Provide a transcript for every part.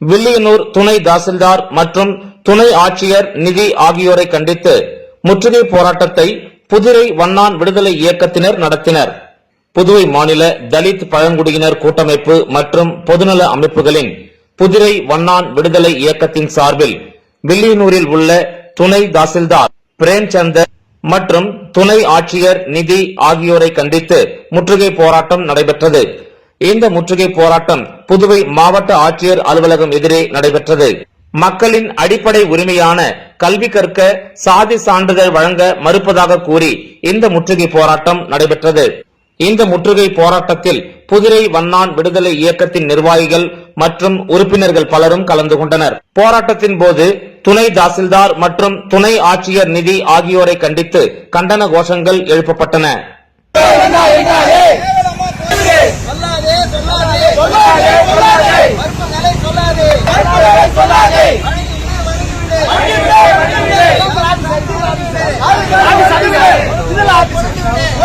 வில்லியனூர் துணை தாசில்தார் மற்றும் துணை ஆட்சியர் நிதி ஆகியோரை கண்டித்து முற்றுகை போராட்டத்தை புதுரை வண்ணான் விடுதலை இயக்கத்தினர் நடத்தினர். புதுவை மாநில தலித் பழங்குடியினர் கூட்டமைப்பு மற்றும் பொதுநல அமைப்புகளின் புதுரை வண்ணான் விடுதலை இயக்கத்தின் சார்பில் வில்லியனூரில் உள்ள துணை தாசில்தார் பிரேம்சந்தர் மற்றும் துணை ஆட்சியர் நிதி ஆகியோரை கண்டித்து முற்றுகை போராட்டம் நடைபெற்றது. இந்த முற்றுகை போராட்டம் புதுவை மாவட்ட ஆட்சியர் அலுவலகம் எதிரே நடைபெற்றது மக்களின் அடிப்படை உரிமையான கல்வி கற்க சாதி சான்றிதழ் வழங்க மறுப்பதாக கூறி இந்த முற்றுகை போராட்டம் நடைபெற்றது இந்த முற்றுகை போராட்டத்தில் புதுரை வண்ணான் விடுதலை இயக்கத்தின் நிர்வாகிகள் மற்றும் உறுப்பினர்கள் பலரும் கலந்து கொண்டனர் போராட்டத்தின் போது துணை தாசில்தார் மற்றும் துணை ஆட்சியர் நிதி ஆகியோரை கண்டித்து கண்டன கோஷங்கள் எழுப்பப்பட்டன Thank you.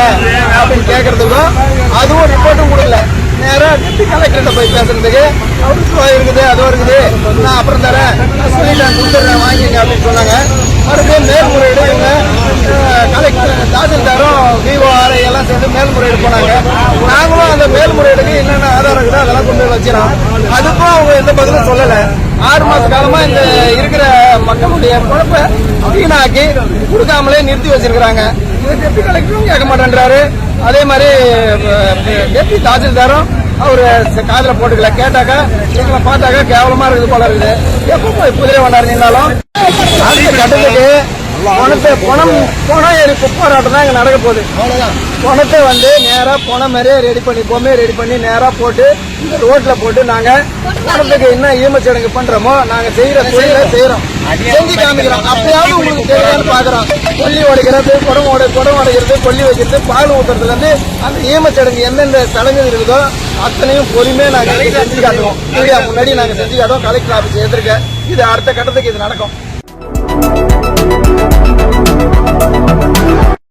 கொடுங்க அப்படின்னு கேட்கறதுக்கும் அதுவும் ரிப்போர்ட்டும் கொடுக்கல. நேராக டிப்டி கலெக்டர்கிட்ட போய் பேசுறதுக்கு அவருக்கு இருக்குது அதுவும் இருக்குது. நான் அப்புறம் தரேன். நான் சொல்லிட்டேன் கொடுத்துட்றேன் வாங்கிங்க அப்படின்னு சொன்னாங்க. மறுபடியும் மேல்முறையீடு இவங்க கலெக்டர் தாசில்தாரும் விஓஆர்ஐ எல்லாம் சேர்ந்து மேல்முறையீடு போனாங்க. நாங்களும் அந்த மேல்முறையீடுக்கு என்னென்ன ஆதாரம் இருக்குதோ அதெல்லாம் கொண்டு வச்சிடறோம். அதுக்கும் அவங்க எந்த பதிலும் சொல்லலை. ஆறு மாத காலமா இந்த இருக்கிற மக்களுடைய குழப்ப வீணாக்கி கொடுக்காமலே நிறுத்தி வச்சிருக்கிறாங்க. டெப்டி கலெக்டரும் கேட்க மாட்டேன்றாரு. அதே மாதிரி டெப்டி தாசில்தாரும் அவரு காதுல போட்டுக்கல கேட்டாக்கா எங்களை பார்த்தாக்கா கேவலமா இருக்குது போல இருக்குது. எப்போ போய் குதிரை கொண்டாடுறீங்கனாலும் அடுத்த கட்டத்துக்கு பணத்தை பணம் பணம் எரிப்பு போராட்டம் தான் இங்க நடக்க போகுது. பணத்தை வந்து நேரா பணம் மாதிரியே ரெடி பண்ணி பொம்மையை ரெடி பண்ணி நேரா போட்டு இந்த ரோட்ல போட்டு நாங்க பணத்துக்கு என்ன ஈமச்சடங்கு பண்றோமோ நாங்க செய்யற தொழிலை செய்யறோம் செஞ்சு காமிக்கிறான். அப்படியாவது உங்களுக்கு தேவையான பாக்குறான் கொல்லி உடைக்கிறது குடம் உடை குடம் உடைக்கிறது கொல்லி வைக்கிறது பால் ஊத்துறதுல இருந்து அந்த ஈமச்சடங்கு எந்தெந்த சடங்கு இருக்குதோ அத்தனையும் பொறுமையா நாங்க செஞ்சு காட்டுவோம். மீடியா முன்னாடி நாங்க செஞ்சு காட்டுவோம். கலெக்டர் ஆபீஸ் எதிர்க்க. இது அடுத்த கட்டத்துக்கு இது நடக்கும்.